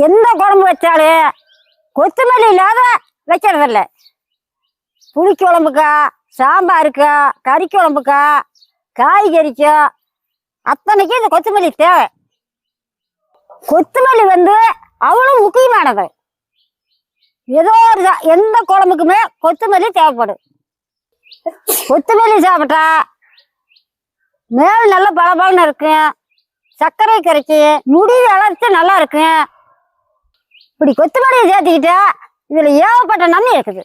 எந்த குழம்பு வச்சாலும் கொத்தமல்லி இல்லாத வைக்கிறதில்ல. புளி குழம்புக்கா சாம்பாருக்கா கறி குழம்புக்கா காய்கறிக்கா அத்தனைக்கும் இந்த கொத்தமல்லி தேவை. கொத்தமல்லி வந்து அவ்வளோ முக்கியமானது. ஏதோ ஒரு எந்த குழம்புக்குமே கொத்தமல்லி தேவைப்படும். கொத்தமல்லி சாப்பிட்டா மேல் நல்ல பளபளன்னு இருக்கும். சர்க்கரை கரைக்கும் முடி வளர்ச்சி நல்லா இருக்கும். இப்படி கொத்தமல்லியை சேர்த்துக்கிட்டா இதுல ஏகப்பட்ட நன்மை இருக்குது.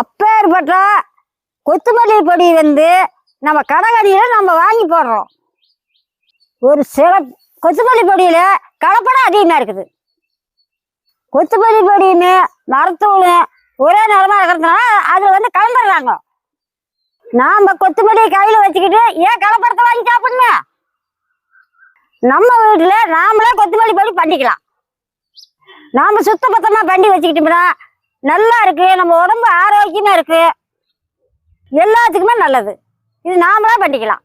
அப்பேற்பட்ட கொத்தமல்லி பொடி வந்து நம்ம கடைகடியில் நம்ம வாங்கி போடுறோம். ஒரு சில கொத்தமல்லி பொடியில் கலப்படம் அதிகமாக இருக்குது. கொத்தமல்லி பொடியுமே மரத்தூளும் ஒரே நிலமா இருக்கிறதுனால அதில் வந்து கலந்துடுறாங்க. நாம் கொத்தமல்லியை கையில் வச்சுக்கிட்டு ஏன் கலப்படத்தை வாங்கி சாப்பிடணும்? நம்ம வீட்டில் நாமளே கொத்தமல்லி பொடி பண்ணிக்கலாம். நாம சுத்த பத்தமா பண்ணி வச்சுக்கிட்டோம்னா நல்லா இருக்கு. நம்ம உடம்பு ஆரோக்கியமா இருக்கு. எல்லாத்துக்குமே நல்லது. இது நாமளா பண்ணிக்கலாம்.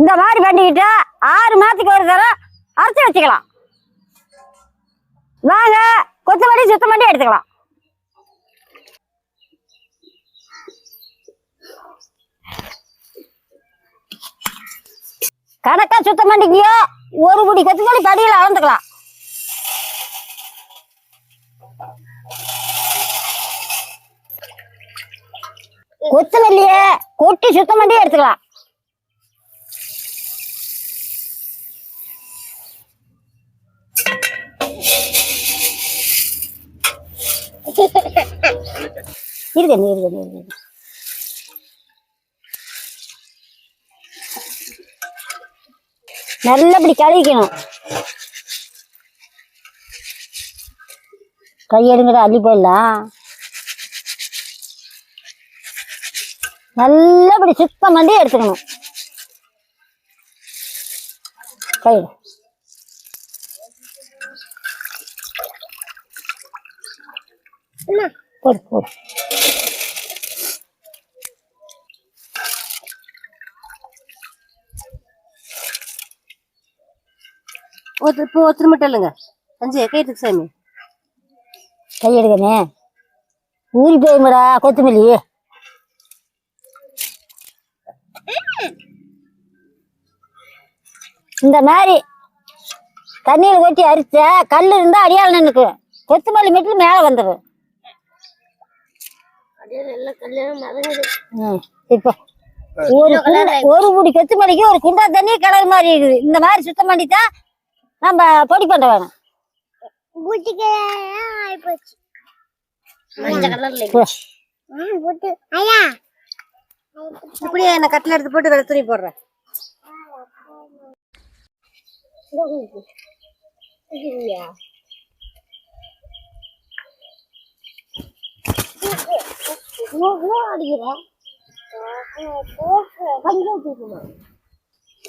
இந்த மாதிரி பண்ணிக்கிட்டா ஆறு மாதத்துக்கு ஒரு தடவை அரைச்சி வச்சுக்கலாம். வாங்க கொத்தமல்லி சுத்தம் பண்ணி எடுத்துக்கலாம். கணக்கா சுத்தம் பண்ணிக்கியோ? ஒரு முடி கொத்தமல்லி படியில் அளந்துக்கலாம். கொத்தமல்லிய கொட்டி சுத்தம் பண்ணி எடுத்துக்கலாம். நீ இருக்க இருக்கணும் நல்லபடி கழுவிக்கணும். கையெடுங்கடா அள்ளி போயிடலாம். நல்லபடி சுத்தம் பண்ணி எடுத்துக்கணும். கையில் போடு போடு. ஒருத்தர் இப்போ ஒருத்தர் மட்டும் இல்லைங்க. அஞ்சு கைட்டுக்கு சாமி. கையெடுக்கணே ஊறி போயுங்கடா கொத்தமல்லி. இந்த மாதிரி தண்ணியில் கொட்டி அரிச்ச கல் இருந்தா அடியால் நின்னுக்கு கொத்தமல்லி மட்டும் மேலே வந்துடும் ம், இப்போ ஒரு ஒரு முடி கொத்தமல்லிக்கு ஒரு குண்டா தண்ணி கலர் மாதிரி இருக்குது. இந்த மாதிரி சுத்தம் பண்ணித்தான் நம்ம பொடி பண்ண வேணும். இப்படியே நான் கட்டில எடுத்து போட்டு துணி போடுறேன்.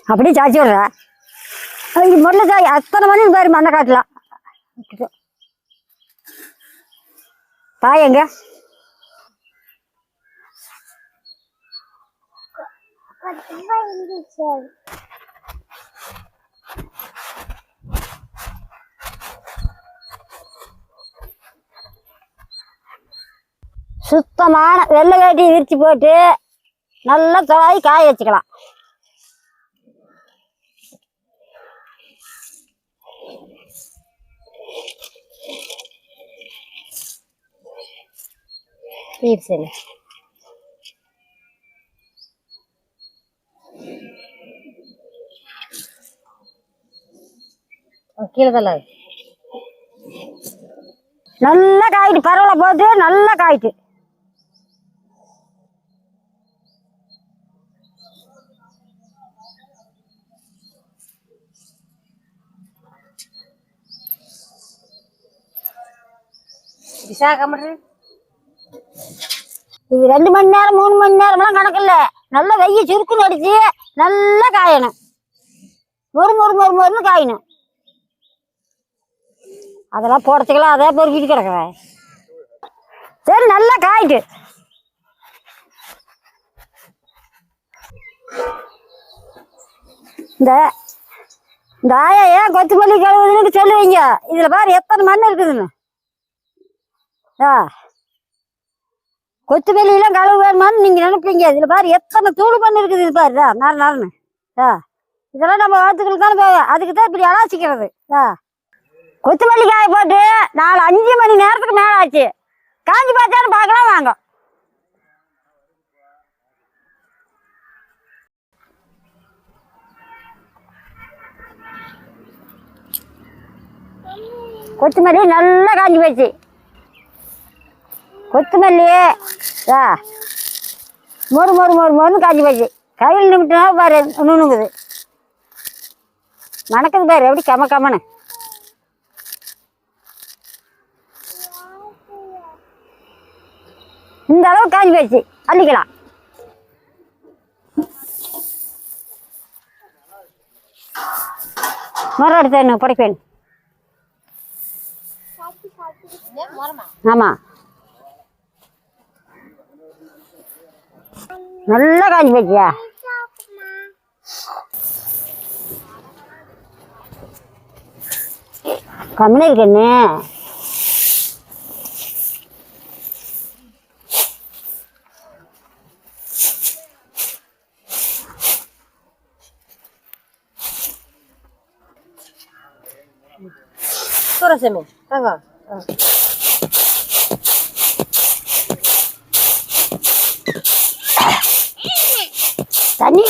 அப்படியே சாச்சி விடுற. இது முதல்ல சாய் அத்தனை மணி பாரு மண்ணை காட்டலாம் பாய் எங்க பாயங்க சுத்தமான வெள்ளை காட்டி விரித்து போட்டு நல்லா தொலாவி காய வச்சுக்கலாம். சரி சரி கீழே நல்லா காயிட்டு பரவாயில்ல போட்டு நல்லா காயிட்டு விசாக இது ரெண்டு மணி நேரம் மூணு மணி நேரம்லாம் கணக்கு இல்ல நல்லா வெய்ய சுருக்குன்னு அடிச்சு நல்லா காயணும். மொறு மொறு மொறு மொறுன்னு காயணும். அதெல்லாம் போடத்துக்கெல்லாம் அதே பொறுக்கிட்டு கிடக்குறேன் சரி நல்லா காயிட்டு இந்த இந்த ஆயா ஏன் கொத்தமல்லி கழுவுதுன்னு சொல்லுவீங்க? இதுல பாரு எத்தனை மண் இருக்குதுன்னு. கொத்தமல்லியெல்லாம் கழுவு வேணுமான்னு நீங்க நினைப்பீங்க. இதுல பாரு எத்தனை தூள் பண்ணிருக்குது இருக்குது இது பாரு. நாலு நாள்னு ஆ. இதெல்லாம் நம்ம வாத்துக்களுக்கு தானே போகும் அதுக்கு தான் இப்படி அலாசிக்கிறது. ஆ. கொத்தமல்லி காய போட்டு நாலு அஞ்சு மணி நேரத்துக்கு மேலே ஆச்சு. காஞ்சி பார்த்தாலும் பார்க்கலாம் வாங்க. கொத்தமல்லி நல்லா காஞ்சி போச்சு. கொத்தமல்லி ஆ மொறு மொறு மொறு மொறுன்னு காஞ்சி போச்சு கையில் நிமிட்டினா பாரு நுணுங்குது மணக்குது பாரு எப்படி கம கமனு. இந்த அளவு காஞ்சி போச்சு அள்ளிக்கலாம். மரம் எடுத்து என்ன படைப்பேன். ஆமா. நல்லா காஞ்சி போச்சியா கம்முனு இருக்கண்ணே சூரசாமி வாங்க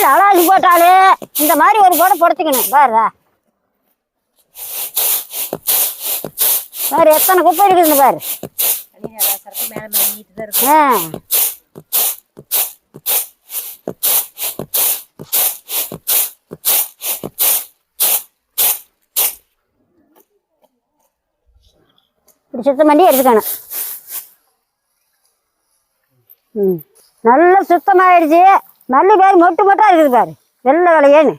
ஆ. தண்ணியில் அலாசி போட்டாலே இந்த மாதிரி ஒரு போட புடச்சிக்கணும் பாருடா. பாரு எத்தனை குப்பை இருக்குதுன்னு பாரு. ஆ. இப்படி சுத்தம் பண்ணி எடுத்துக்கணும். ம். நல்லா சுத்தமாயிடுச்சு. மல்லி பாரு மொட்டு மொட்டாக இருக்குது பாரு. வெள்ளை விலையேன்னு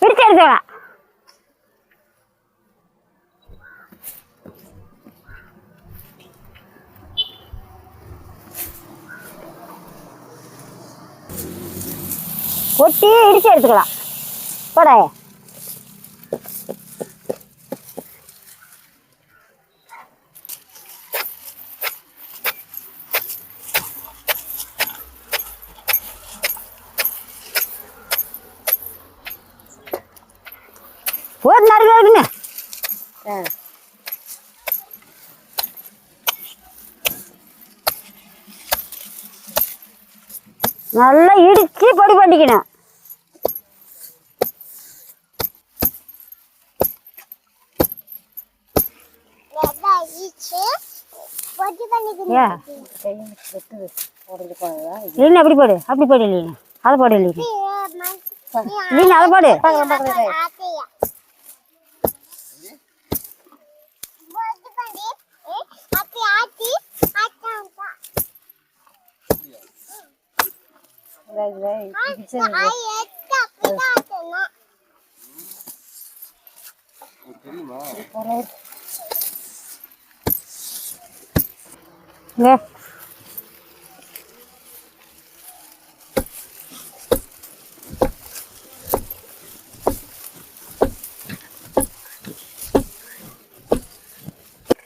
பிடிச்சு எடுத்துக்கலாம் கொட்டி இடிச்சு எடுத்துக்கலாம். போடாயே. இருக்குங்க ஆ. நல்லா இடிச்சு பொடி பண்ணிக்கணும் இல்லைன்னா அப்படி போடு அப்படி போடு இல்லைங்க அதை போடு இல்லைங்க அதை போடு பார்க்கலாம் பார்க்கலாம் இங்க.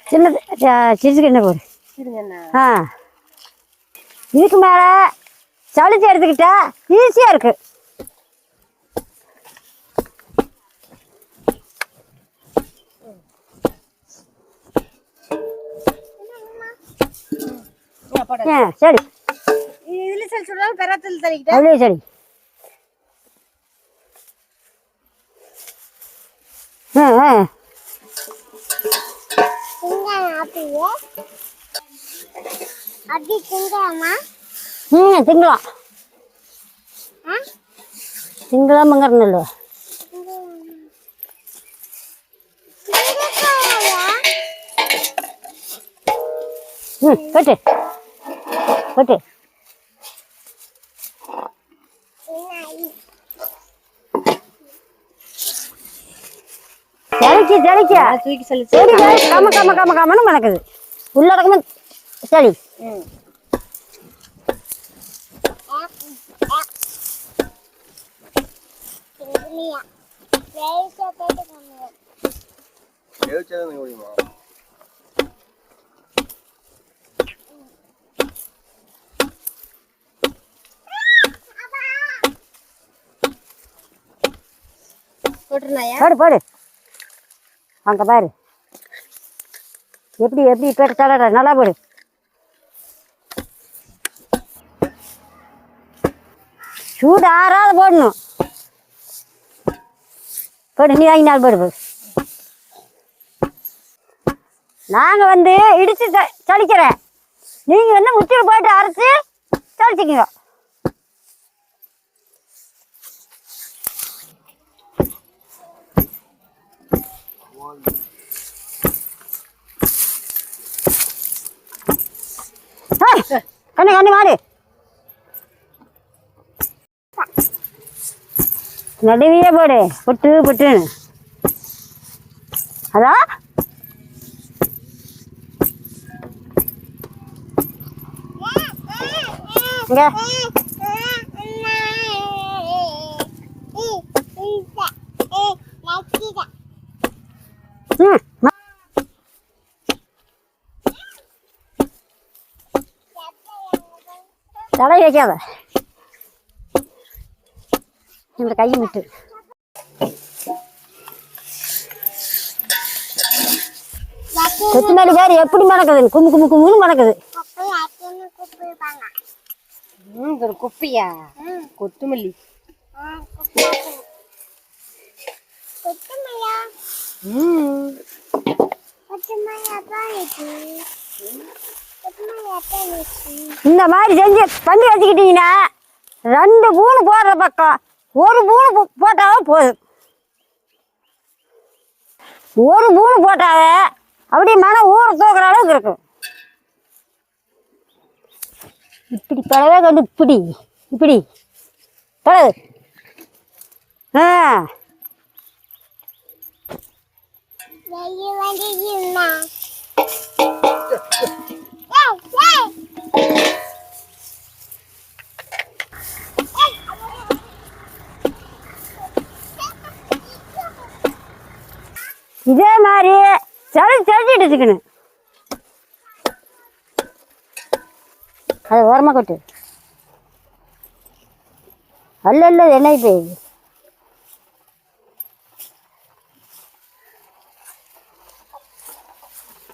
சின்னது சிரிச்சு என்ன போடு இருங்கண்ணா ஆ இதுக்கு மேலே சளிச்சு எடுத்துக்கிட்டா ஈஸியாக இருக்கு. ஆ சரி. இதுல சரி சொல்றாங்க பெறாத்தில் தள்ளிக்கிட்டேன் அதுலேயே சரி. ஆ ஆ. ம் திங்கலாம் திங்கலாமங்கிறனில்ல ம் கட்டு கட்டு தெளிச்சு தெளிச்சு தூக்கி சொல்லி கம கம கம கமன்னு மணக்குது உள்ளடக்கமும் சரி ம் போட்டுருந்தாயா? போடு போடு அங்கே பாரு. எப்படி எப்படி பேட்ட தடற நல்லா போடு. சூடு ஆறாத போடணும். போடு நீ வாங்கி நாள் போடு போடு. நாங்கள் வந்து இடித்து ச சலிக்கிறேன் நீங்கள் வந்து முச்சில் போயிட்டு அரைச்சி சலிச்சிக்கங்க. கண்ணு கண்ணு மாடு. நடுவியே போடு புட்டு புட்டுன்னு அதான் இங்க ம் ம- தலை வைக்காத இந்த கையை விட்டு. கொத்தமல்லி பேர் எப்படி மணக்குது? கும்மு கும்மு கும்முன்னு மணக்குது. ஒரு குப்பியா? கொத்துமல்லி. இந்த மாதிரி செஞ்சு பண்ணி வச்சுக்கிட்டீங்கன்னா ரெண்டு பூணு போடுற பக்கம். ஒரு பூணு போ- போட்டாவே போதும். ஒரு பூணு போட்டாவே அப்படி மன ஊற தூக்குற அளவுக்கு இருக்கும். இப்படி பழவே கண்டு இப்படி இப்படி. பழகு ஆ. வெயில் வந்துச்சுன்னா இதே மாதிரி சளி சளிச்சிட்டு வச்சுக்கணும். அது ஓரமாக கொட்டு. அல்ல அல்ல என்ன இப்போ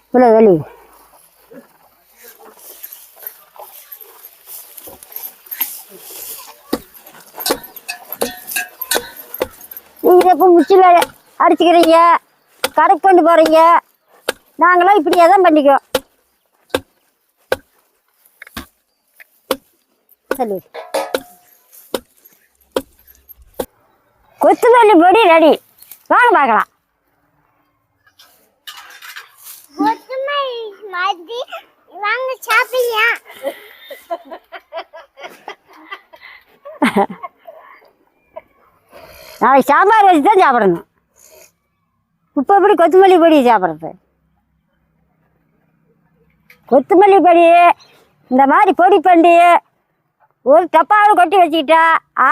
இவ்வளோ வெளி நீங்கள் எப்போ முச்சில் அடிச்சுக்கிறீங்க? கடைக்கு கொண்டு போகிறீங்க நாங்களாம் இப்படியே தான் பண்ணிக்குவோம் சொல்லு கொத்தமல்லி பொடி ரெடி. வாங்க பார்க்கலாம். வாங்க சாப்பிடுங்க. நாளைக்கு சாம்பார் வச்சு தான் சாப்பிடணும். இப்போ எப்படி கொத்தமல்லி பொடி சாப்பிட்றது. கொத்தமல்லி பொடி இந்த மாதிரி பொடி பண்ணி ஒரு டப்பாவில் கொட்டி வச்சுக்கிட்டா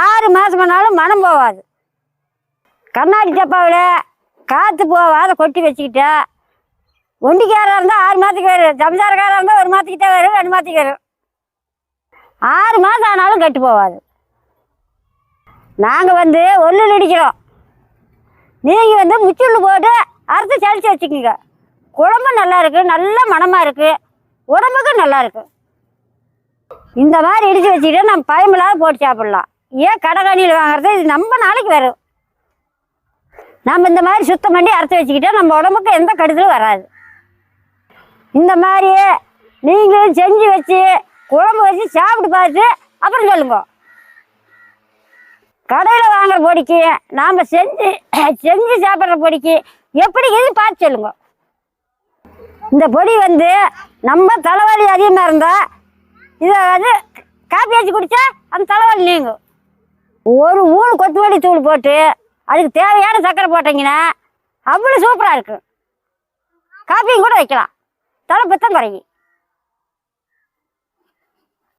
ஆறு மாதம் பண்ணாலும் மனம் போகாது. கண்ணாடி டப்பாவில் காற்று போகாத கொட்டி வச்சுக்கிட்டா ஒண்டிக்காராக இருந்தால் ஆறு மாதத்துக்கு வரும் சம்சாரக்காராக இருந்தால் ஒரு மாதத்துக்கு தான் வரும் ரெண்டு மாதத்துக்கு வரும் ஆறு மாதம் ஆனாலும் கெட்டு போகாது. நாங்கள் வந்து ஒல்லு நடிக்கிறோம் நீங்கள் வந்து முச்சுள்ளு போட்டு அறுத்து சளிச்சு வச்சுக்கோங்க. குழம்பு நல்லா இருக்குது நல்ல மணமாக இருக்கு உடம்புக்கு நல்லா இருக்குது இந்த மாதிரி இடித்து வச்சுக்கிட்டு நம்ம பயமில்லாத போட்டு சாப்பிட்லாம். ஏன் கடைக்கணியில் வாங்குறது? இது நம்ம நாளைக்கு வரும். நம்ம இந்த மாதிரி சுத்தம் பண்ணி அரைச்சி வச்சுக்கிட்டா நம்ம உடம்புக்கு எந்த கெடுதலும் வராது. இந்த மாதிரி நீங்களும் செஞ்சு வச்சு குழம்பு வச்சு சாப்பிட்டு பார்த்து அப்புறம் சொல்லுங்க. கடையில் வாங்குற பொடிக்கு நாம் செஞ்சு செஞ்சு சாப்பிட்ற பொடிக்கு எப்படி இது பார்த்து சொல்லுங்க. இந்த பொடி வந்து நம்ம தலைவலி அதிகமாக இருந்தால் இதை வந்து காப்பி வச்சு குடித்தா அந்த தலைவலி நீங்கும். ஒரு மூணு கொத்தமல்லி தூள் போட்டு அதுக்கு தேவையான சர்க்கரை போட்டிங்கன்னா அவ்வளோ சூப்பராக இருக்கும். காப்பியும் கூட வைக்கலாம். தலைப்பத்தம் குறையும்